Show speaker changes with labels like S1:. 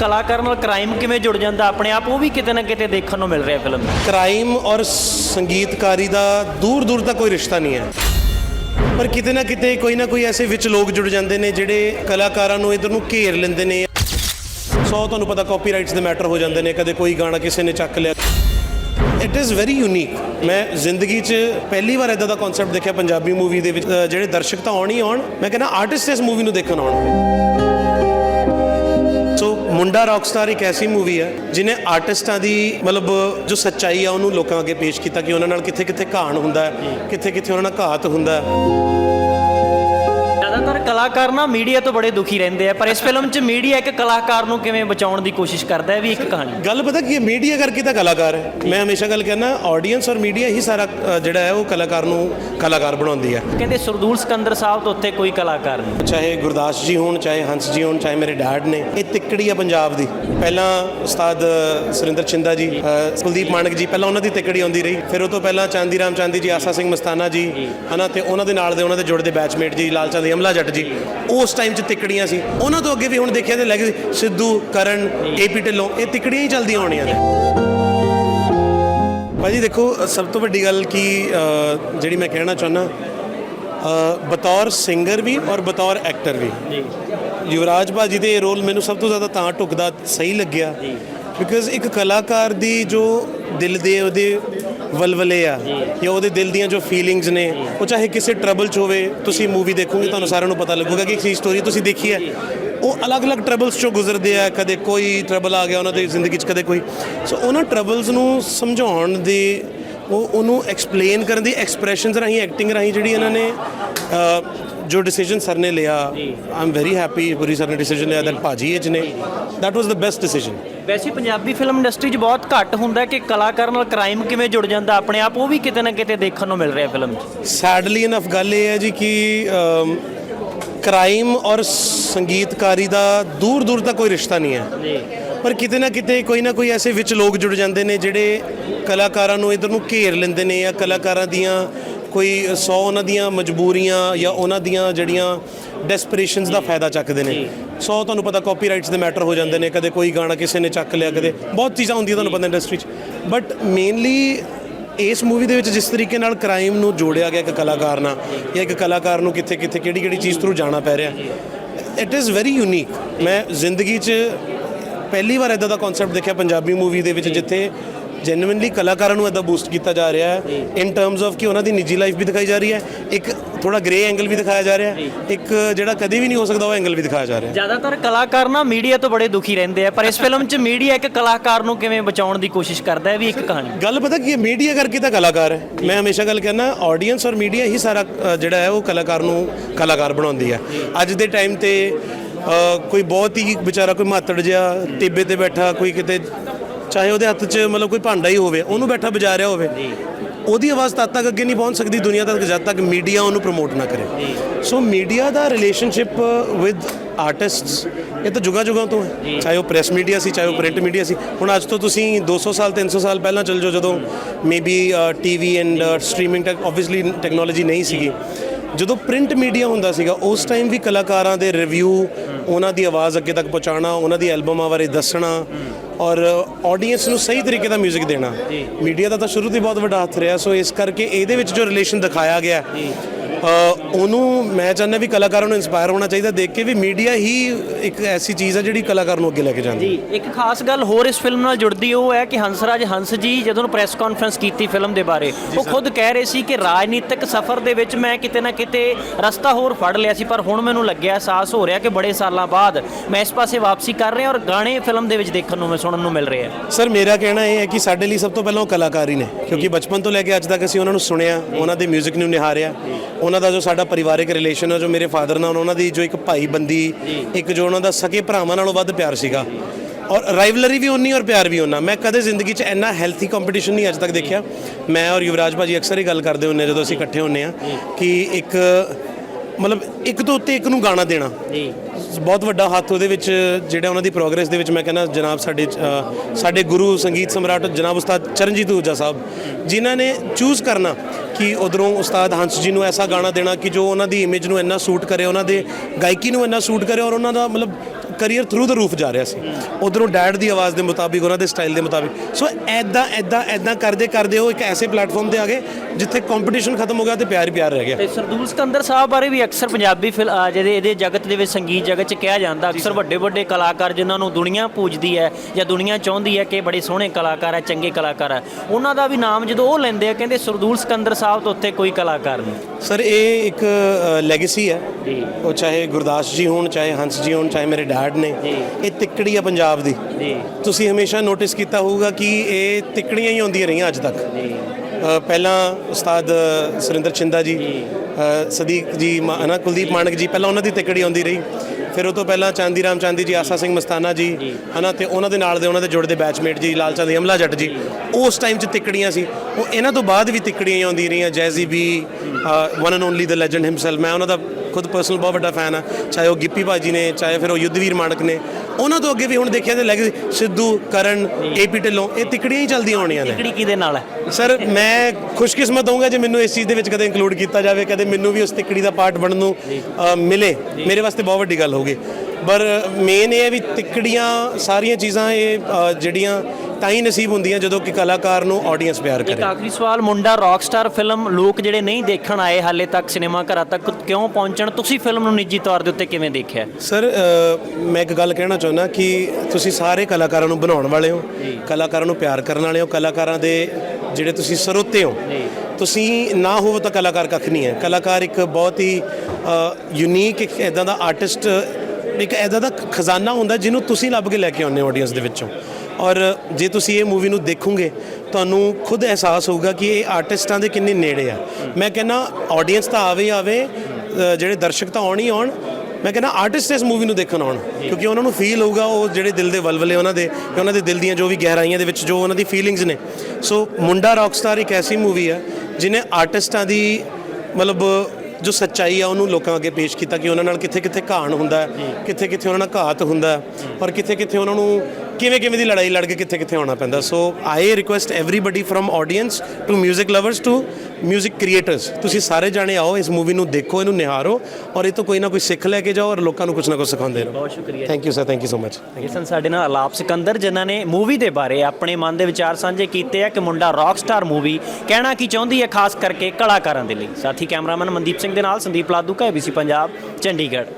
S1: ਕਲਾਕਾਰ ਨਾਲ ਕ੍ਰਾਈਮ ਕਿਵੇਂ ਜੁੜ ਜਾਂਦਾ ਆਪਣੇ ਆਪ, ਉਹ ਵੀ ਕਿਤੇ ਨਾ ਕਿਤੇ ਦੇਖਣ ਨੂੰ ਮਿਲ ਰਿਹਾ ਫਿਲਮ
S2: ਕ੍ਰਾਈਮ ਔਰ ਸੰਗੀਤਕਾਰੀ ਦਾ ਦੂਰ ਦੂਰ ਤੱਕ ਕੋਈ ਰਿਸ਼ਤਾ ਨਹੀਂ ਹੈ। ਪਰ ਕਿਤੇ ਨਾ ਕਿਤੇ ਕੋਈ ਨਾ ਕੋਈ ਐਸੇ ਵਿੱਚ ਲੋਕ ਜੁੜ ਜਾਂਦੇ ਨੇ ਜਿਹੜੇ ਕਲਾਕਾਰਾਂ ਨੂੰ ਇਧਰ ਨੂੰ ਘੇਰ ਲੈਂਦੇ ਨੇ। ਸੋ ਤੁਹਾਨੂੰ ਪਤਾ ਕਾਪੀਰਾਈਟਸ ਦੇ ਮੈਟਰ ਹੋ ਜਾਂਦੇ ਨੇ, ਕਦੇ ਕੋਈ ਗਾਣਾ ਕਿਸੇ ਨੇ ਚੱਕ ਲਿਆ। ਇਟ ਇਜ਼ ਵੈਰੀ ਯੂਨੀਕ ਮੈਂ ਜ਼ਿੰਦਗੀ 'ਚ ਪਹਿਲੀ ਵਾਰ ਇਦਾਂ ਦਾ ਕਨਸੈਪਟ ਦੇਖਿਆ ਪੰਜਾਬੀ ਮੂਵੀ ਦੇ ਵਿੱਚ ਜਿਹੜੇ ਦਰਸ਼ਕ ਤਾਂ ਆਉਣ ਹੀ ਆਉਣ, ਮੈਂ ਕਹਿੰਦਾ ਆਰਟਿਸਟ ਇਸ ਮੂਵੀ ਨੂੰ ਦੇਖਣ ਆਉਣ। ਮੁੰਡਾ ਰੌਕਸਟਾਰ ਇੱਕ ਐਸੀ ਮੂਵੀ ਹੈ ਜਿਨੇ ਆਰਟਿਸਟਾਂ ਦੀ ਮਤਲਬ ਜੋ ਸੱਚਾਈ ਆ ਉਹਨੂੰ ਲੋਕਾਂ ਅੱਗੇ ਪੇਸ਼ ਕੀਤਾ ਕਿ ਉਹਨਾਂ ਨਾਲ ਕਿੱਥੇ ਕਿੱਥੇ ਘਾਣ ਹੁੰਦਾ ਹੈ ਕਿੱਥੇ ਕਿੱਥੇ ਉਹਨਾਂ ਨਾਲ ਘਾਤ ਹੁੰਦਾ ਹੈ।
S1: ਕਲਾਕਾਰ ਨਾ ਮੀਡੀਆ ਤੋਂ ਬੜੇ ਦੁਖੀ ਰਹਿੰਦੇ ਆ ਪਰ ਇਸ ਫਿਲਮ 'ਚ ਮੀਡੀਆ ਇੱਕ ਕਲਾਕਾਰ ਨੂੰ ਕਿਵੇਂ ਬਚਾਉਣ ਦੀ ਕੋਸ਼ਿਸ਼ ਕਰਦਾ ਹੈ ਵੀ ਇੱਕ ਕਹਾਣੀ
S2: ਗੱਲ ਪਤਾ ਕੀ ਹੈ ਮੀਡੀਆ ਕਰਕੇ ਤਾਂ ਕਲਾਕਾਰ ਹੈ। ਮੈਂ ਹਮੇਸ਼ਾ ਗੱਲ ਕਹਿੰਦਾ ਆਡੀਅנס ਔਰ ਮੀਡੀਆ ਹੀ ਸਾਰਾ ਅ, ਜਿਹੜਾ ਹੈ ਉਹ ਕਲਾਕਾਰ ਨੂੰ ਕਲਾਕਾਰ ਬਣਾਉਂਦੀ ਹੈ।
S1: ਕਹਿੰਦੇ ਸਰਦੂਲ ਸਿਕੰਦਰ ਸਾਹਿਬ ਤੋਂ ਉੱਤੇ ਕੋਈ ਕਲਾਕਾਰ ਨਹੀਂ।
S2: ਚਾਹੇ ਗੁਰਦਾਸ ਜੀ ਹੋਣ ਚਾਹੇ ਹੰਸ ਜੀ ਹੋਣ ਚਾਹੇ ਮੇਰੇ ਡੈਡ ਨੇ ਇਹ ਤਿੱਕੜੀ ਆ ਪੰਜਾਬ ਦੀ। ਪਹਿਲਾਂ ਉਸਤਾਦ ਸੁਰਿੰਦਰ ਚਿੰਦਾ ਜੀ ਅ, ਕੁਲਦੀਪ ਮਾਨਕ ਜੀ ਪਹਿਲਾਂ ਉਹਨਾਂ ਦੀ ਤਿੱਕੜੀ ਆਉਂਦੀ ਰਹੀ। ਫਿਰ ਉਹ ਤੋਂ ਪਹਿਲਾਂ ਚਾਂਦੀ ਰਾਮ ਚਾਂਦੀ ਜੀ ਆਸਾ ਸਿੰਘ ਮਸਤਾਨਾ ਜੀ ਹਨਾ ਤੇ ਉਹਨਾਂ ਦੇ ਨਾਲ ਦੇ ਉਹਨਾਂ ਦੇ ਜੁੜਦੇ ਬੈਚਮੇਟ ਜੀ ਲਾਲ ਚੰਦ ਅਮਲਾ ਜੱਟ ਜੀ। ਉਸ ਟਾਈਮ 'ਚ ਤਿੱਕੜੀਆਂ ਸੀ। ਉਹਨਾਂ ਤੋਂ ਅੱਗੇ ਵੀ ਹੁਣ ਦੇਖਿਆ ਤੇ ਲੱਗ ਸਿੱਧੂ ਕਰਨ ਏਪੀ ਢਿੱਲੋਂ ਇਹ ਤਿੱਕੜੀਆਂ ਹੀ ਚੱਲਦੀਆਂ ਹੋਣੀਆਂ ਨੇ। ਭਾਜੀ ਦੇਖੋ ਸਭ ਤੋਂ ਵੱਡੀ ਗੱਲ ਕੀ ਜਿਹੜੀ ਮੈਂ ਕਹਿਣਾ ਚਾਹੁੰਦਾ ਬਤੌਰ ਸਿੰਗਰ ਵੀ ਔਰ ਬਤੌਰ ਐਕਟਰ ਵੀ।
S1: ਜੀ।
S2: ਯੁਵਰਾਜ ਭਾਜੀ ਦੇ ਇਹ ਰੋਲ ਮੈਨੂੰ ਸਭ ਤੋਂ ਜ਼ਿਆਦਾ ਤਾਂ ਢੁਕਦਾ ਸਹੀ ਲੱਗਿਆ। ਬਿਕਾਜ਼ ਇੱਕ ਕਲਾਕਾਰ ਦੀ ਜੋ ਦਿਲ ਦੇ ਉਹਦੇ ਵਲਵਲੇ ਆ। ਜਾਂ। ਉਹਦੇ ਦਿਲ ਦੀਆਂ ਜੋ ਫੀਲਿੰਗਸ ਨੇ ਉਹ ਚਾਹੇ ਕਿਸੇ ਟਰਬਲ 'ਚ ਹੋਵੇ ਤੁਸੀਂ ਮੂਵੀ ਦੇਖੋਗੇ ਤੁਹਾਨੂੰ ਸਾਰਿਆਂ ਨੂੰ ਪਤਾ ਲੱਗੂਗਾ ਕਿ ਇੱਕ ਸਟੋਰੀ ਤੁਸੀਂ ਦੇਖੀ ਹੈ। ਉਹ ਅਲੱਗ-ਅਲੱਗ ਟਰਬਲਸ 'ਚੋਂ ਗੁਜ਼ਰਦੇ ਆ ਕਦੇ ਕੋਈ ਟਰਬਲ ਆ ਗਿਆ ਉਹਨਾਂ ਦੀ ਜ਼ਿੰਦਗੀ 'ਚ ਕਦੇ ਕੋਈ। ਸੋ ਉਹਨਾਂ ਟਰਬਲਸ ਨੂੰ ਸਮਝਾਉਣ ਦੀ ਉਹ ਉਹਨੂੰ ਐਕਸਪਲੇਨ ਕਰਨ ਦੀ ਐਕਸਪ੍ਰੈਸ਼ਨਸ ਰਾਹੀਂ ਐਕਟਿੰਗ ਰਾਹੀਂ ਜਿਹੜੀ ਇਹਨਾਂ ਨੇ ਜੋ ਡਿਸੀਜਨ ਸਰ ਨੇ ਲਿਆ I am very happy Puri sir ਨੇ ਡਿਸੀਜਨ ਲਿਆ ਦੈਟ ਭਾਜੀ ਇਹ ਨੇ। That was the best decision
S1: ਵੈਸੇ ਪੰਜਾਬੀ ਫਿਲਮ ਇੰਡਸਟਰੀ 'ਚ ਬਹੁਤ ਘੱਟ ਹੁੰਦਾ ਕਿ ਕਲਾਕਾਰ ਨਾਲ ਕ੍ਰਾਈਮ ਕਿਵੇਂ ਜੁੜ ਜਾਂਦਾ ਆਪਣੇ ਆਪ ਉਹ ਵੀ ਕਿਤੇ ਨਾ ਕਿਤੇ ਦੇਖਣ ਨੂੰ ਮਿਲ ਰਿਹਾ ਫਿਲਮ 'ਚ।
S2: ਸੈਡਲੀ ਇਨਫ ਗੱਲ ਇਹ ਹੈ ਜੀ ਕਿ ਕ੍ਰਾਈਮ ਔਰ ਸੰਗੀਤਕਾਰੀ ਦਾ ਦੂਰ ਦੂਰ ਤੱਕ ਕੋਈ ਰਿਸ਼ਤਾ ਨਹੀਂ ਹੈ।
S1: ਜੀ।
S2: ਪਰ ਕਿਤੇ ਨਾ ਕਿਤੇ ਕੋਈ ਨਾ ਕੋਈ ਐਸੇ ਵਿੱਚ ਲੋਕ ਜੁੜ ਜਾਂਦੇ ਨੇ ਜਿਹੜੇ ਕਲਾਕਾਰਾਂ ਨੂੰ ਇਧਰ ਨੂੰ ਘੇਰ ਲੈਂਦੇ ਨੇ ਜਾਂ ਕਲਾਕਾਰਾਂ ਦੀਆਂ ਕੋਈ 100 ਉਹਨਾਂ ਦੀਆਂ ਮਜਬੂਰੀਆਂ ਜਾਂ ਉਹਨਾਂ ਦੀਆਂ ਜਿਹੜੀਆਂ ਡੈਸਪਰੇਸ਼ਨਸ ਦਾ ਫਾਇਦਾ ਚੱਕਦੇ ਨੇ। 100 ਤੁਹਾਨੂੰ ਪਤਾ ਕਾਪੀਰਾਈਟਸ ਦੇ ਮੈਟਰ ਹੋ ਜਾਂਦੇ ਨੇ ਕਦੇ ਕੋਈ ਗਾਣਾ ਕਿਸੇ ਨੇ ਚੱਕ ਲਿਆ ਕਦੇ ਬਹੁਤ ਚੀਜ਼ਾਂ ਹੁੰਦੀਆਂ ਤੁਹਾਨੂੰ ਪਤਾ ਇੰਡਸਟਰੀ 'ਚ। ਬਟ ਮੇਨਲੀ ਇਸ ਮੂਵੀ ਦੇ ਵਿੱਚ ਜਿਸ ਤਰੀਕੇ ਨਾਲ ਕ੍ਰਾਈਮ ਨੂੰ ਜੋੜਿਆ ਗਿਆ ਇੱਕ ਕਲਾਕਾਰ ਨਾਲ ਜਾਂ। ਇੱਕ ਕਲਾਕਾਰ ਨੂੰ ਕਿੱਥੇ ਕਿੱਥੇ ਕਿਹੜੀ ਕਿਹੜੀ ਚੀਜ਼ ਥਰੂ ਜਾਣਾ ਪੈ ਰਿਹਾ ਇਟ ਇਜ਼ ਵੈਰੀ ਯੂਨੀਕ ਮੈਂ ਜ਼ਿੰਦਗੀ 'ਚ ਪਹਿਲੀ ਵਾਰ ਇਦਾਂ ਦਾ ਕਨਸੈਪਟ ਦੇਖਿਆ ਪੰਜਾਬੀ ਮੂਵੀ ਦੇ ਵਿੱਚ ਜਿੱਥੇ ਜੈਨੂਇਨਲੀ ਕਲਾਕਾਰਾਂ ਨੂੰ ਇਦਾਂ ਬੂਸਟ ਕੀਤਾ ਜਾ ਰਿਹਾ ਹੈ। ਇਨ ਟਰਮਸ ਆਫ ਕਿ ਉਹਨਾਂ ਦੀ ਨਿੱਜੀ ਲਾਈਫ ਵੀ ਦਿਖਾਈ ਜਾ ਰਹੀ ਹੈ। ਇੱਕ ਥੋੜਾ ਗ੍ਰੇ ਐਂਗਲ ਵੀ ਦਿਖਾਇਆ ਜਾ ਰਿਹਾ ਹੈ। ਇੱਕ ਜਿਹੜਾ ਕਦੇ ਵੀ ਨਹੀਂ ਹੋ ਸਕਦਾ ਉਹ ਐਂਗਲ ਵੀ ਦਿਖਾਇਆ ਜਾ ਰਿਹਾ ਹੈ।
S1: ਜ਼ਿਆਦਾਤਰ ਕਲਾਕਾਰ ਨਾ ਮੀਡੀਆ ਤੋਂ ਬੜੇ ਦੁਖੀ ਰਹਿੰਦੇ ਆ ਪਰ ਇਸ ਫਿਲਮ 'ਚ ਮੀਡੀਆ ਇੱਕ ਕਲਾਕਾਰ ਨੂੰ ਕਿਵੇਂ ਬਚਾਉਣ ਦੀ ਕੋਸ਼ਿਸ਼ ਕਰਦਾ ਹੈ ਵੀ ਇੱਕ ਕਹਾਣੀ।
S2: ਗੱਲ ਪਤਾ ਕੀ ਹੈ ਮੀਡੀਆ ਕਰਕੇ ਤਾਂ ਕਲਾਕਾਰ ਹੈ। ਮੈਂ ਹਮੇਸ਼ਾ ਗੱਲ ਕਹਿੰਦਾ ਆਡੀਅנס ਔਰ ਮੀਡੀਆ ਹੀ ਸਾਰਾ ਜਿਹੜਾ ਹੈ ਉਹ ਕਲਾਕਾਰ ਨੂੰ ਕਲਾਕਾਰ ਬਣਾਉਂਦੀ ਹੈ। ਅੱਜ ਦੇ ਟਾਈਮ ਤੇ ਕੋਈ ਬਹੁਤ ਹੀ ਵਿਚਾਰਾ ਕੋਈ ਮਾਤੜ ਜਿਹਾ ਟਿੱਬੇ ਤੇ ਬੈਠਾ ਕੋਈ ਕਿਤੇ ਚਾਹੇ ਉਹਦੇ ਹੱਥ 'ਚ ਮਤਲਬ ਕੋਈ ਭਾਂਡਾ ਹੀ ਹੋਵੇ ਉਹਨੂੰ ਬੈਠਾ ਵਜਾ ਰਿਹਾ ਹੋਵੇ ਉਹਦੀ ਆਵਾਜ਼ ਤਦ ਤੱਕ ਅੱਗੇ ਨਹੀਂ ਪਹੁੰਚ ਸਕਦੀ ਦੁਨੀਆ ਤੱਕ ਜਦ ਤੱਕ ਮੀਡੀਆ ਉਹਨੂੰ ਪ੍ਰਮੋਟ ਨਾ ਕਰੇ। ਸੋ ਮੀਡੀਆ ਦਾ ਰਿਲੇਸ਼ਨਸ਼ਿਪ ਵਿਦ ਆਰਟਿਸਟਸ ਇਹ ਤਾਂ ਜੁਗਾ ਜੁਗਾ ਤੋਂ ਹੈ। ਚਾਹੇ ਉਹ ਪ੍ਰੈਸ ਮੀਡੀਆ ਸੀ ਚਾਹੇ ਉਹ ਪ੍ਰਿੰਟ ਮੀਡੀਆ ਸੀ। ਹੁਣ ਅੱਜ ਤੋਂ ਤੁਸੀਂ 200 ਸਾਲ 300 ਸਾਲ ਪਹਿਲਾਂ ਚਲ ਜਾਓ ਜਦੋਂ maybe TV and streaming tech obviously technology ਨਹੀਂ ਸੀਗੀ। ਜਦੋਂ ਪ੍ਰਿੰਟ ਮੀਡੀਆ ਹੁੰਦਾ ਸੀਗਾ ਉਸ ਟਾਈਮ ਵੀ ਕਲਾਕਾਰਾਂ ਦੇ ਰਿਵਿਊ ਉਹਨਾਂ ਦੀ ਆਵਾਜ਼ ਅੱਗੇ ਤੱਕ ਪਹੁੰਚਾਉਣਾ ਉਹਨਾਂ ਦੀ ਐਲਬਮਾਂ ਬਾਰੇ ਦੱਸਣਾ ਔਰ ਆਡੀਅנס ਨੂੰ ਸਹੀ ਤਰੀਕੇ ਦਾ 뮤직 ਦੇਣਾ ਮੀਡੀਆ ਦਾ ਤਾਂ ਸ਼ੁਰੂ ਤੋਂ ਹੀ ਬਹੁਤ ਵੱਡਾ ਹੱਥ ਰਿਹਾ ਸੋ ਇਸ ਕਰਕੇ ਇਹਦੇ ਵਿੱਚ ਜੋ ਰਿਲੇਸ਼ਨ ਦਿਖਾਇਆ ਗਿਆ ਉਹਨੂੰ ਮੈਂ ਚਾਹੁੰਦਾ ਵੀ ਕਲਾਕਾਰਾਂ ਨੂੰ ਇਨਸਪਾਇਰ ਹੋਣਾ ਚਾਹੀਦਾ ਦੇਖ ਕੇ ਵੀ ਮੀਡੀਆ ਹੀ ਇੱਕ ਐਸੀ ਚੀਜ਼ ਹੈ ਜਿਹੜੀ ਕਲਾਕਾਰ ਨੂੰ ਅੱਗੇ ਲੈ ਕੇ ਜਾਂਦੀ ਹੈ।
S1: ਜੀ ਇੱਕ ਖਾਸ ਗੱਲ ਹੋਰ ਇਸ ਫਿਲਮ ਨਾਲ ਜੁੜਦੀ ਉਹ ਹੈ ਕਿ ਹੰਸਰਾਜ ਹੰਸ ਜੀ ਜਦੋਂ ਪ੍ਰੈਸ ਕਾਨਫਰੰਸ ਕੀਤੀ ਫਿਲਮ ਦੇ ਬਾਰੇ ਉਹ ਖੁਦ ਕਹਿ ਰਹੇ ਸੀ ਕਿ ਰਾਜਨੀਤਿਕ ਸਫ਼ਰ ਦੇ ਵਿੱਚ ਮੈਂ ਕਿਤੇ ਨਾ ਕਿਤੇ ਰਸਤਾ ਹੋਰ ਫੜ ਲਿਆ ਸੀ ਪਰ ਹੁਣ ਮੈਨੂੰ ਲੱਗਿਆ ਅਹਿਸਾਸ ਹੋ ਰਿਹਾ ਕਿ ਬੜੇ ਸਾਲਾਂ ਬਾਅਦ ਮੈਂ ਇਸ ਪਾਸੇ ਵਾਪਸੀ ਕਰ ਰਿਹਾ ਔਰ ਗਾਣੇ ਫਿਲਮ ਦੇ ਵਿੱਚ ਦੇਖਣ ਨੂੰ ਮੈਂ ਸੁਣਨ ਨੂੰ ਮਿਲ ਰਹੇ ਆ।
S2: ਸਰ ਮੇਰਾ ਕਹਿਣਾ ਇਹ ਹੈ ਕਿ ਸਾਡੇ ਲਈ ਸਭ ਤੋਂ ਪਹਿਲਾਂ ਉਹ ਕਲਾਕਾਰ ਹੀ ਨੇ ਕਿਉਂਕਿ ਬਚਪਨ ਤੋਂ ਲੈ ਕੇ ਅੱਜ ਤੱਕ ਅਸੀਂ ਉਹਨਾਂ ਨੂੰ ਸੁਣਿਆ ਉਹਨਾਂ ਦੇ 뮤직 ਨੂੰ ਨਿਹਾਰਿਆ ਉਹਨਾਂ ਦਾ ਜੋ ਸਾਡਾ ਪਰਿਵਾਰਿਕ ਰਿਲੇਸ਼ਨ ਹੈ ਜੋ ਮੇਰੇ ਫਾਦਰ ਨਾਲ ਉਹਨਾਂ ਦੀ ਜੋ ਇੱਕ ਭਾਈ ਬੰਦੀ ਇੱਕ ਜੋ ਉਹਨਾਂ ਦਾ ਸਕੇ ਭਰਾਵਾਂ ਨਾਲੋਂ ਵੱਧ ਪਿਆਰ ਸੀਗਾ। ਔਰ ਰਾਈਵਲਰੀ ਵੀ ਉਨੀ ਔਰ ਪਿਆਰ ਵੀ ਉਨਾ ਮੈਂ ਕਦੇ ਜ਼ਿੰਦਗੀ 'ਚ ਇੰਨਾ ਹੈਲਥੀ ਕੰਪੀਟੀਸ਼ਨ ਨਹੀਂ ਅੱਜ ਤੱਕ ਦੇਖਿਆ। ਮੈਂ ਔਰ ਯੁਵਰਾਜ ਭਾਜੀ ਅਕਸਰ ਹੀ ਗੱਲ ਕਰਦੇ ਹੁੰਨੇ ਜਦੋਂ ਅਸੀਂ ਇਕੱਠੇ ਹੁੰਨੇ ਆ ਕਿ ਇੱਕ ਮਤਲਬ ਇੱਕ ਤੋਂ ਉੱਤੇ ਇੱਕ ਨੂੰ ਗਾਣਾ ਦੇਣਾ।
S1: ਜੀ।
S2: ਬਹੁਤ ਵੱਡਾ ਹੱਥ ਉਹਦੇ ਵਿੱਚ ਜਿਹੜਾ ਉਹਨਾਂ ਦੀ ਪ੍ਰੋਗਰੈਸ ਦੇ ਵਿੱਚ ਮੈਂ ਕਹਿੰਦਾ ਜਨਾਬ ਸਾਡੇ ਅ, ਸਾਡੇ ਗੁਰੂ ਸੰਗੀਤ ਸਮਰਾਟ ਜਨਾਬ ਉਸਤਾਦ ਚਰਨਜੀਤ ਊਜਾ ਸਾਹਿਬ ਜਿਨ੍ਹਾਂ ਨੇ ਚੂਜ਼ ਕਰਨਾ ਕਿ ਉਧਰੋਂ ਉਸਤਾਦ ਹੰਸ ਜੀ ਨੂੰ ਐਸਾ ਗਾਣਾ ਦੇਣਾ ਕਿ ਜੋ ਉਹਨਾਂ ਦੀ ਇਮੇਜ ਨੂੰ ਇੰਨਾ ਸੂਟ ਕਰੇ ਉਹਨਾਂ ਦੇ ਗਾਇਕੀ ਨੂੰ ਇੰਨਾ ਸੂਟ ਕਰੇ ਔਰ ਉਹਨਾਂ ਦਾ ਮਤਲਬ ਕਰੀਅਰ ਥਰੂ ਦਾ ਰੂਫ ਜਾ ਰਿਹਾ ਸੀ। ਉਧਰੋਂ ਡੈਡ ਦੀ ਆਵਾਜ਼ ਦੇ ਮੁਤਾਬਿਕ ਉਹਨਾਂ ਦੇ ਸਟਾਈਲ ਦੇ ਮੁਤਾਬਿਕ। ਸੋ ਐਦਾਂ ਐਦਾਂ ਐਦਾਂ ਕਰਦੇ ਕਰਦੇ ਉਹ ਇੱਕ ਐਸੇ ਪਲੇਟਫਾਰਮ ਤੇ ਆ ਗਏ ਜਿੱਥੇ ਕੰਪੀਟੀਸ਼ਨ ਖਤਮ ਹੋ ਗਿਆ ਤੇ ਪਿਆਰ ਹੀ ਪਿਆਰ ਰਹਿ ਗਿਆ।
S1: ਤੇ ਸਰਦੂਲ ਸਿਕੰਦਰ ਸਾਹਿਬ ਬਾਰੇ ਵੀ ਅਕਸਰ ਪੰਜਾਬੀ ਫਿਲ ਜਿਹਦੇ ਇਹਦੇ ਜਗਤ ਦੇ ਵਿੱਚ ਸੰਗੀਤ ਜਗਤ 'ਚ ਕਿਹਾ ਜਾਂਦਾ ਅਕਸਰ ਵੱਡੇ ਵੱਡੇ ਕਲਾਕਾਰ ਜਿਨ੍ਹਾਂ ਨੂੰ ਦੁਨੀਆ ਪੂਜਦੀ ਹੈ ਜਾਂ ਦੁਨੀਆ ਚਾਹੁੰਦੀ ਹੈ ਕਿ ਬੜੇ ਸੋਹਣੇ ਕਲਾਕਾਰ ਹੈ ਚੰਗੇ ਕਲਾਕਾਰ ਹੈ ਉਹਨਾਂ ਦਾ ਵੀ ਨਾਮ ਜਦੋਂ ਉਹ ਲੈਂਦੇ ਆ ਕਹਿੰਦੇ ਸਰਦੂਲ ਸਿਕੰਦਰ ਸਾਹਿਬ ਤੋਂ ਉੱਤੇ ਕੋਈ ਕਲਾਕਾਰ ਨਹੀਂ।
S2: ਸਰ ਇਹ ਇੱਕ ਲੈਗੇਸੀ ਹੈ।
S1: ਜੀ।
S2: ਉਹ ਚਾਹੇ ਗੁਰਦਾਸ ਜੀ ਹੋਣ ਚਾਹੇ ਹੰਸ ਜੀ ਹੋਣ ਚਾਹੇ ਮੇਰੇ ਡੈਡ ਨੇ।
S1: ਜੀ।
S2: ਇਹ ਤਿੱਕੜੀ ਆ ਪੰਜਾਬ ਦੀ।
S1: ਜੀ।
S2: ਤੁਸੀਂ ਹਮੇਸ਼ਾ ਨੋਟਿਸ ਕੀਤਾ ਹੋਊਗਾ ਕਿ ਇਹ ਤਿੱਕੜੀਆਂ ਹੀ ਆਉਂਦੀਆਂ ਰਹੀਆਂ ਅੱਜ ਤੱਕ। ਪਹਿਲਾਂ ਉਸਤਾਦ ਸੁਰਿੰਦਰ ਚਿੰਦਾ ਜੀ ਸਦੀਕ ਜੀ ਹਨਾ ਕੁਲਦੀਪ ਮਾਨਕ ਜੀ ਪਹਿਲਾਂ ਉਹਨਾਂ ਦੀ ਤਿੱਕੜੀ ਆਉਂਦੀ ਰਹੀ। ਫਿਰ ਉਹ ਤੋਂ ਪਹਿਲਾਂ ਚਾਂਦੀ ਰਾਮ ਚਾਂਦੀ ਜੀ ਆਸਾ ਸਿੰਘ ਮਸਤਾਨਾ ਜੀ ਹਨਾ ਤੇ ਉਹਨਾਂ ਦੇ ਨਾਲ ਦੇ ਉਹਨਾਂ ਦੇ ਜੁੜਦੇ ਬੈਚਮੇਟ ਜੀ ਲਾਲ ਚੰਦ ਅਮਲਾ ਜੱਟ ਜੀ। ਉਸ ਟਾਈਮ 'ਚ ਤਿੱਕੜੀਆਂ ਸੀ। ਉਹ ਇਹਨਾਂ ਤੋਂ ਬਾਅਦ ਵੀ ਤਿੱਕੜੀਆਂ ਹੀ ਆਉਂਦੀਆਂ ਰਹੀਆਂ। Jazzy B one and only the legend himself ਮੈਂ ਉਹਨਾਂ ਦਾ ਖੁਦ ਪਰਸਨਲ ਬਹੁਤ ਵੱਡਾ ਫੈਨ ਆ। ਚਾਹੇ ਉਹ ਗਿੱਪੀ ਭਾਜੀ ਨੇ ਚਾਹੇ ਫਿਰ ਉਹ ਯੁੱਧਵੀਰ ਮਾਨਕ ਨੇ। ਉਹਨਾਂ ਤੋਂ ਅੱਗੇ ਵੀ ਹੁਣ ਦੇਖਿਆ ਤੇ ਲੱਗ ਸਿੱਧੂ ਕਰਨ ਏਪੀ ਢਿੱਲੋਂ ਇਹ ਤਿੱਕੜੀਆਂ ਹੀ ਚੱਲਦੀਆਂ ਹੋਣੀਆਂ ਨੇ।
S1: ਕਿਹੜੀ ਕਿਹਦੇ ਨਾਲ ਹੈ?
S2: ਸਰ ਮੈਂ ਖੁਸ਼ਕਿਸਮਤ ਹੋਊਂਗਾ ਜੇ ਮੈਨੂੰ ਇਸ ਚੀਜ਼ ਦੇ ਵਿੱਚ ਕਦੇ ਇਨਕਲੂਡ ਕੀਤਾ ਜਾਵੇ ਕਦੇ ਮੈਨੂੰ ਵੀ ਉਸ ਤਿੱਕੜੀ ਦਾ ਪਾਰਟ ਬਣਨ ਨੂੰ ਮਿਲੇ। ਮੇਰੇ ਵਾਸਤੇ ਬਹੁਤ ਵੱਡੀ ਗੱਲ ਹੋਗੀ ਪਰ ਮੇਨ ਇਹ ਹੈ ਵੀ ਤਿੱਕੜੀਆਂ ਸਾਰੀਆਂ ਚੀਜ਼ਾਂ ਇਹ ਜਿਹੜੀਆਂ ਤਾਂ ਹੀ ਨਸੀਬ ਹੁੰਦੀਆਂ ਜਦੋਂ ਕਿ ਕਲਾਕਾਰ ਨੂੰ ਆਡੀਅנס ਪਿਆਰ ਕਰੇ।
S1: ਇੱਕ ਆਖਰੀ ਸਵਾਲ ਮੁੰਡਾ ਰੌਕ ਫਿਲਮ ਲੋਕ ਜਿਹੜੇ ਨਹੀਂ ਦੇਖਣ ਆਏ ਹਾਲੇ ਤੱਕ ਸਿਨੇਮਾ ਘਰਾਂ ਤੱਕ ਕਿਉਂ ਪਹੁੰਚਣ? ਤੁਸੀਂ ਫਿਲਮ ਨੂੰ ਨਿੱਜੀ ਤੌਰ ਦੇ ਉੱਤੇ ਕਿਵੇਂ ਦੇਖਿਆ?
S2: ਸਰ ਮੈਂ ਇੱਕ ਗੱਲ ਕਹਿਣਾ ਚਾਹੁੰਦਾ ਕਿ ਤੁਸੀਂ ਸਾਰੇ ਕਲਾਕਾਰਾਂ ਨੂੰ ਬਣਾਉਣ ਵਾਲੇ ਹੋ ਕਲਾਕਾਰਾਂ ਨੂੰ ਪਿਆਰ ਕਰਨ ਵਾਲੇ ਹੋ ਕਲਾਕਾਰਾਂ ਦੇ ਜਿਹੜੇ ਤੁਸੀਂ ਸਰੋਤੇ ਹੋ। ਤੁਸੀਂ ਨਾ ਹੋਵੋ ਤਾਂ ਕਲਾਕਾਰ ਕੱਖ ਨਹੀਂ ਹੈ। ਕਲਾਕਾਰ ਇੱਕ ਬਹੁਤ ਹੀ ਯੂਨੀਕ ਇੱਕ ਇਦਾਂ ਦਾ ਆਰਟਿਸਟ ਇੱਕ ਇਦਾਂ ਦਾ ਖਜ਼ਾਨਾ ਹੁੰਦਾ ਜਿਹਨੂੰ ਤੁਸੀਂ ਲੱਭ ਕੇ ਲੈ ਕੇ ਆਉਂਦੇ ਹੋ ਆਡੀਅנס ਦੇ ਵਿੱਚੋਂ। ਔਰ ਜੇ ਤੁਸੀਂ ਇਹ ਮੂਵੀ ਨੂੰ ਦੇਖੋਗੇ, ਤੁਹਾਨੂੰ ਖੁਦ ਅਹਿਸਾਸ ਹੋਊਗਾ ਕਿ ਇਹ ਆਰਟਿਸਟਾਂ ਦੇ ਕਿੰਨੇ ਨੇੜੇ ਆ। ਮੈਂ ਕਹਿੰਦਾ ਆਡੀਅנס ਤਾਂ ਆਵੇ ਹੀ ਆਵੇ ਜਿਹੜੇ ਦਰਸ਼ਕ ਤਾਂ ਆਉਣ ਹੀ ਆਉਣ। ਮੈਂ ਕਹਿੰਦਾ ਆਰਟਿਸਟ ਇਸ ਮੂਵੀ ਨੂੰ ਦੇਖਣ ਆਉਣ, ਕਿਉਂਕਿ ਉਹਨਾਂ ਨੂੰ ਫੀਲ ਹੋਊਗਾ ਉਹ ਜਿਹੜੇ ਦਿਲ ਦੇ ਵਲਵਲੇ ਉਹਨਾਂ ਦੇ, ਕਿ ਉਹਨਾਂ ਦੇ ਦਿਲ ਦੀਆਂ ਜੋ ਵੀ ਗਹਿਰਾਈਆਂ ਦੇ ਵਿੱਚ ਜੋ ਉਹਨਾਂ ਦੀ ਫੀਲਿੰਗਸ ਨੇ। ਸੋ ਮੁੰਡਾ ਰੌਕਸਟਾਰ ਇੱਕ ਐਸੀ ਮੂਵੀ ਹੈ ਜਿਨੇ ਆਰਟਿਸਟਾਂ ਦੀ ਮਤਲਬ ਜੋ ਸੱਚਾਈ ਆ, ਉਹਨੂੰ ਲੋਕਾਂ ਅੱਗੇ ਪੇਸ਼ ਕੀਤਾ ਕਿ ਉਹਨਾਂ ਨਾਲ ਕਿੱਥੇ ਕਿੱਥੇ ਘਾਣ ਹੁੰਦਾ ਕਿੱਥੇ ਕਿੱਥੇ ਉਹਨਾਂ ਨਾਲ ਘਾਤ ਹੁੰਦਾ, ਔਰ ਕਿੱਥੇ ਕਿੱਥੇ ਉਹਨਾਂ ਨੂੰ ਕਿਵੇਂ ਕਿਵੇਂ ਦੀ ਲੜਾਈ ਲੜ ਕੇ ਕਿੱਥੇ ਕਿੱਥੇ ਆਉਣਾ ਪੈਂਦਾ? So I request everybody from audience to 뮤직 lovers to 뮤직 creators ਤੁਸੀਂ ਸਾਰੇ ਜਾਣੇ ਆਓ ਇਸ ਮੂਵੀ ਨੂੰ ਦੇਖੋ ਇਹਨੂੰ ਨਿਹਾਰੋ ਔਰ ਇਹ ਤੋਂ ਕੋਈ ਨਾ ਕੋਈ ਸਿੱਖ ਲੈ ਕੇ ਜਾਓ ਔਰ ਲੋਕਾਂ ਨੂੰ ਕੁਝ ਨਾ ਕੁਝ ਸਿਖਾਉਂਦੇ ਰਹੋ।
S1: ਬਹੁਤ ਸ਼ੁਕਰੀਆ
S2: thank you sir thank you so much
S1: ਇਹ ਸਨ ਸਾਡੇ ਨਾਲ ਆਲਾਪ ਸਿਕੰਦਰ ਜਿਨ੍ਹਾਂ ਨੇ ਮੂਵੀ ਦੇ ਬਾਰੇ ਆਪਣੇ ਮਨ ਦੇ ਵਿਚਾਰ ਸਾਂਝੇ ਕੀਤੇ ਆ ਕਿ ਮੁੰਡਾ ਰੌਕ ਸਟਾਰ ਮੂਵੀ ਕਹਿਣਾ ਕੀ ਚਾਹੁੰਦੀ ਹੈ ਖਾਸ ਕਰਕੇ ਕਲਾਕਾਰਾਂ ਦੇ ਲਈ। ਸਾਥੀ ਕੈਮਰਾਮੈਨ ਮਨਦੀਪ ਸਿੰਘ ਦੇ ਨਾਲ ਸੰਦੀਪ ਲਾਦੂ ਕਾ ABC ਪੰਜਾਬ ਚੰਡੀਗੜ੍ਹ।